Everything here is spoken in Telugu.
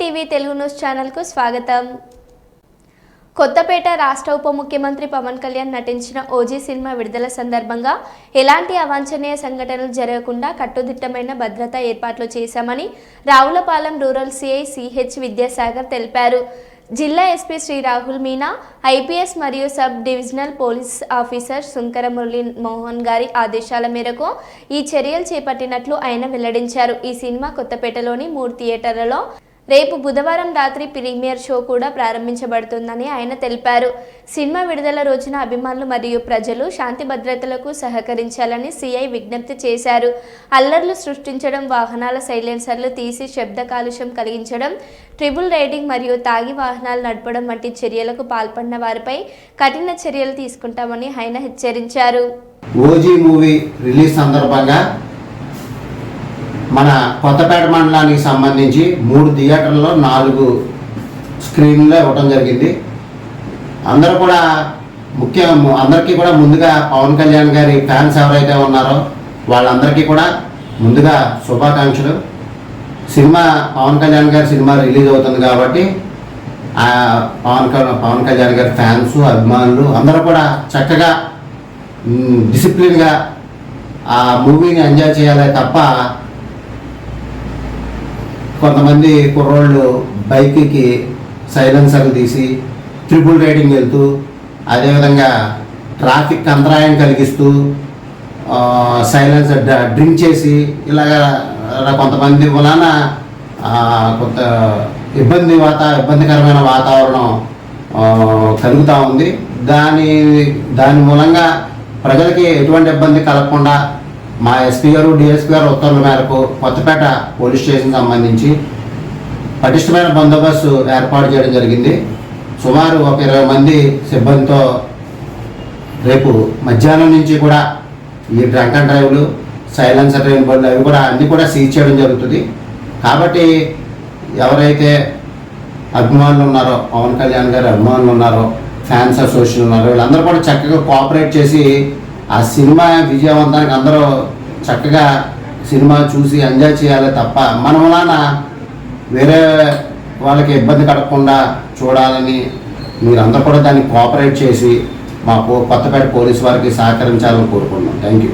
టీవీ తెలుగు న్యూస్ ఛానల్కు స్వాగతం. కొత్తపేట రాష్ట్ర ఉప ముఖ్యమంత్రి పవన్ కళ్యాణ్ నటించిన ఓజీ సినిమా విడుదల సందర్భంగా ఎలాంటి అవాంఛనీయ సంఘటనలు జరగకుండా కట్టుదిట్టమైన భద్రతా ఏర్పాట్లు చేశామని Ravulapalem rural CI CH Vidyasagar తెలిపారు. జిల్లా ఎస్పీ శ్రీ రాహుల్ మీనా ఐపీఎస్ మరియు sub divisional police officer Shunkara Murali Mohan గారి ఆదేశాల మేరకు ఈ చర్యలు చేపట్టినట్లు ఆయన వెల్లడించారు. ఈ సినిమా కొత్తపేటలోని మూడు థియేటర్లలో రేపు బుధవారం రాత్రి ప్రీమియర్ షో కూడా ప్రారంభించబడుతుందని ఆయన తెలిపారు. సినిమా విడుదల రోజున అభిమానులు మరియు ప్రజలు శాంతి భద్రతలకు సహకరించాలని సిఐ విజ్ఞప్తి చేశారు. అల్లర్లు సృష్టించడం వాహనాల సైలెన్సర్లు తీసి శబ్ద కాలుష్యం కలిగించడం ట్రిబుల్ రైడింగ్ మరియు తాగి వాహనాలు నడపడం వంటి చర్యలకు పాల్పడిన వారిపై కఠిన చర్యలు తీసుకుంటామని ఆయన హెచ్చరించారు. ఓజీ మూవీ రిలీజ్ సందర్భంగా మన కొత్తపేట మండలానికి సంబంధించి మూడు థియేటర్లలో నాలుగు స్క్రీన్లో ఇవ్వటం జరిగింది. అందరూ కూడా ముఖ్య అందరికీ కూడా ముందుగా పవన్ కళ్యాణ్ గారి ఫ్యాన్స్ ఎవరైతే ఉన్నారో వాళ్ళందరికీ కూడా ముందుగా శుభాకాంక్షలు. సినిమా పవన్ కళ్యాణ్ గారి సినిమా రిలీజ్ అవుతుంది కాబట్టి పవన్ పవన్ కళ్యాణ్ గారి ఫ్యాన్స్ అభిమానులు అందరూ కూడా చక్కగా డిసిప్లిన్గా ఆ మూవీని ఎంజాయ్ చేయాలి తప్ప కొంతమంది కుర్రోళ్ళు బైక్కి సైలెన్సర్లు తీసి ట్రిపుల్ రైడింగ్ వెళ్తూ అదేవిధంగా ట్రాఫిక్ అంతరాయం కలిగిస్తూ సైలెన్సర్ డ్రింక్ చేసి ఇలాగా కొంతమంది వలన కొంత ఇబ్బంది వాత ఇబ్బందికరమైన వాతావరణం కలుగుతూ ఉంది. దాని దాని మూలంగా ప్రజలకి ఎటువంటి ఇబ్బంది కలగకుండా మా ఎస్పీ గారు డిఎస్పీ గారు ఉత్తర్వుల మేరకు కొత్తపేట పోలీస్ స్టేషన్ సంబంధించి పటిష్టమైన బందోబస్తు ఏర్పాటు చేయడం జరిగింది. సుమారు ఒక ఇరవై మంది సిబ్బందితో రేపు మధ్యాహ్నం నుంచి కూడా ఈ డ్రంక్ అండ్ డ్రైవ్లు సైలెన్సర్ డ్రైవ్ బండ్లు అవి కూడా అన్నీ కూడా సీజ్ చేయడం జరుగుతుంది. కాబట్టి ఎవరైతే అభిమానులు ఉన్నారో పవన్ కళ్యాణ్ గారి అభిమానులు ఉన్నారో ఫ్యాన్స్ అసోసియేషన్ ఉన్నారో వీళ్ళందరూ కూడా చక్కగా కోఆపరేట్ చేసి ఆ సినిమా విజయవంతానికి అందరూ చక్కగా సినిమా చూసి ఎంజాయ్ చేయాలి తప్ప మనం వేరే వాళ్ళకి ఇబ్బంది కలగకుండా చూడాలని మీరందరూ కూడా దాన్ని కోఆపరేట్ చేసి మాకు కొత్తపేట పోలీస్ వారికి సహకరించాలని కోరుకుంటున్నాం. Thank you